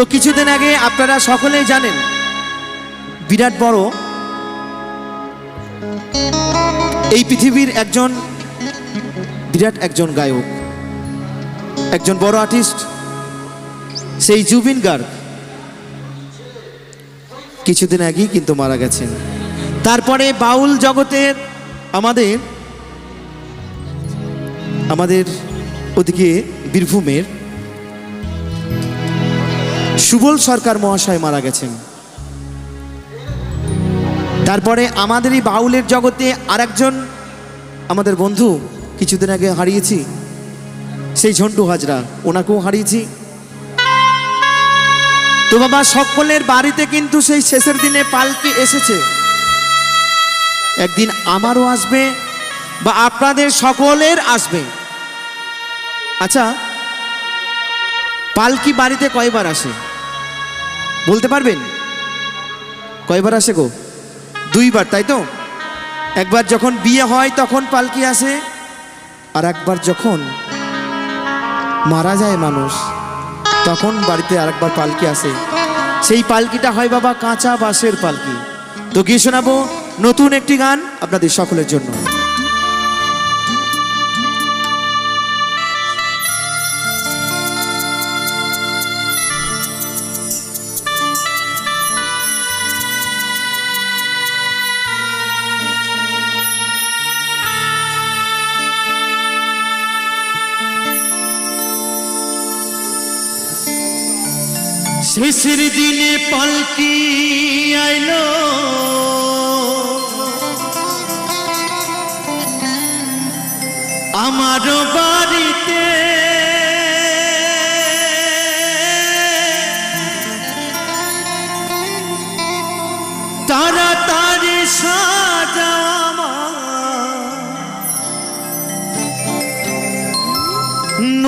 তো কিছুদিন আগে আপনারা সকলেই জানেন, বিরাট বড় এই পৃথিবীর একজন, বিরাট একজন গায়ক, একজন বড় আর্টিস্ট, সেই জুবিন গার্গ। কিছুদিন আগেই কিন্তু মারা গেছেন। তারপরে বাউল জগতের আমাদের আমাদের ওদিকে বীরভূমের সুবল সরকার মহাশয় মারা গেছেন। তারপরে আমাদের এই বাউলের জগতে আরেকজন আমাদের বন্ধু কিছুদিন আগে হারিয়েছি, সেই ঝন্টু হাজরা, ওনাকেও হারিয়েছি। তো বাবা, সকলের বাড়িতে কিন্তু সেই শেষের দিনে পালকি এসেছে। একদিন আমারও আসবে বা আপনাদের সকলের আসবে। আচ্ছা পালকি বাড়িতে কয়বার আসে? বলতে পারবেন? কয়বার আসে গো? দুইবার, তাই তো? একবার যখন বিয়ে হয়, তখন পালকি আসে, আর একবার যখন মারা যায় মানুষ, তখন বাড়িতে আরেকবার পালকি আসে। সেই পালকিটা হয় বাবা কাঁচা বাঁশের পালকি। তো গিয়ে শোনাবো নতুন একটি গান আপনাদের সকলের জন্য। শেষের দিনে পালকি আইল। আমার বাড়িতে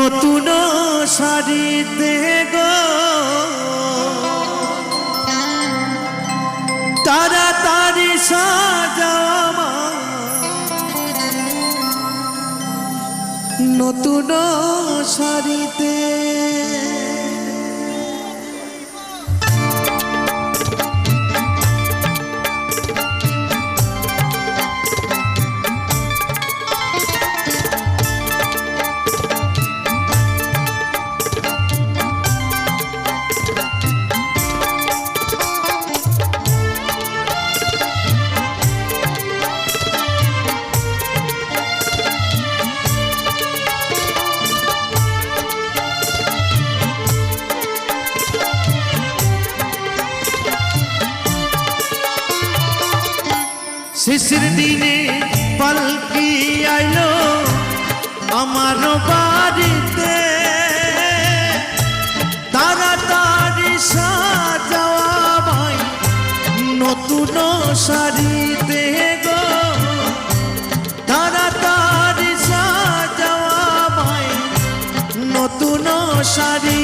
নতুন শাড়িতে গো। তাড়াতাড়ি সাজামা নতুন শাড়িতে শেষের দিনে পালকি আইলো আমার বাড়িতে। তাড়াতাড়ি সাজাওয়া ভাই, নতুন শাড়িতে গো। তাড়াতাড়ি সাজাওয়া ভাই, নতুন শাড়িতে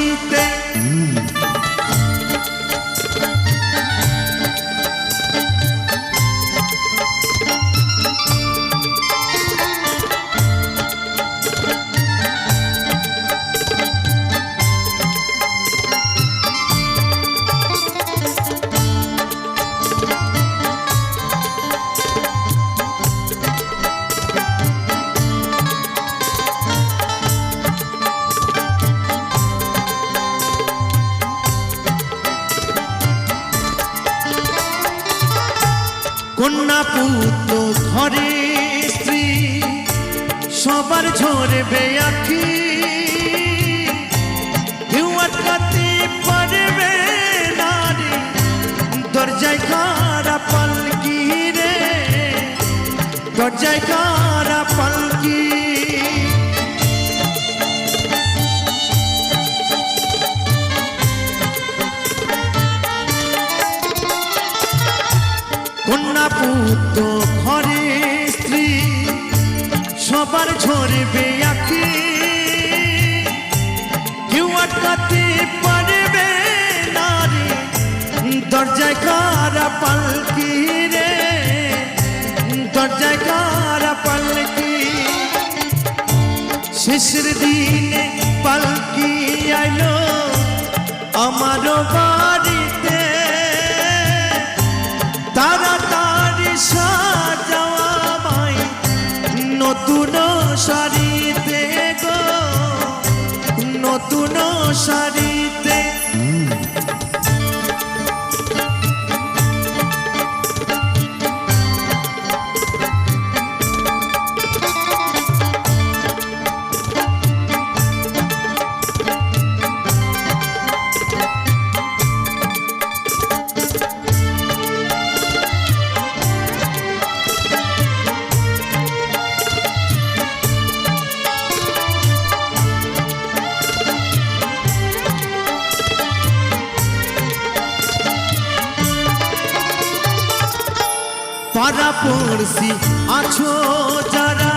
কন্যা পুত্র ঘরে স্ত্রী, সবার ঝরবে আখি। কেউ আটকাতে পারবে না দরজায় কারা পালকি রে? দরজায় পালকি পুত্র ঘরে স্ত্রী, সবার ঝরবে আঁকি কেউ আটকাতে পারবে না রে দরজায় কারা পালকি রে দরজায় কারা পালকি। শেষের দিনে পালকি আইলো আমার বাড়িতে পাড়া পড়ছি আছো যারা,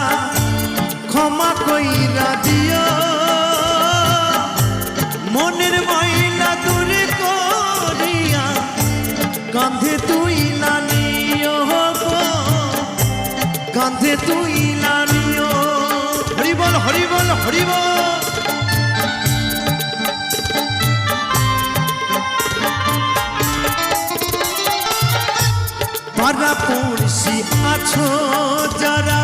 ক্ষমা কইরা দিও। মনের ময়লা দূরে করিয়া কাঁধে তুই লানিও গো। কাঁধে তুই লানিও হরিবল হরিবল হরিবল। পড়ছি আছো যারা,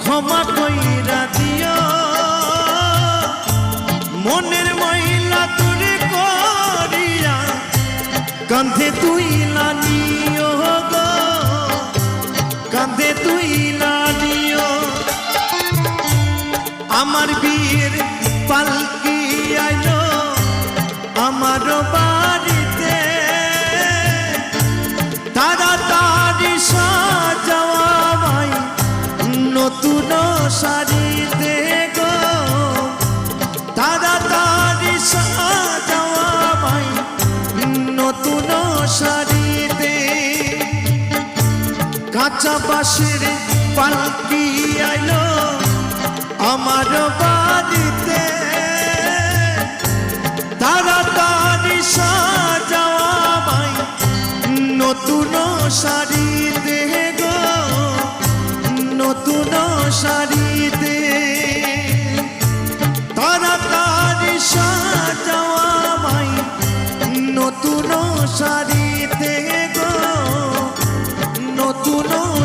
ক্ষমা কইরা দিও। মনের মহিলা তুলে করিয়া কান্ধে তুই লানিও গো কান্ধে তুই লানিও আমার বীর পালকি কাঁচা বাঁশের পালকি আইলো আমার বাড়িতে। তাড়াতাড়ি সাজাওয়া ভাই নতুন শাড়িতে গো, নতুন শাড়িতে তাড়াতাড়ি সাজাওয়া ভাই নতুন শাড়ি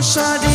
deixar de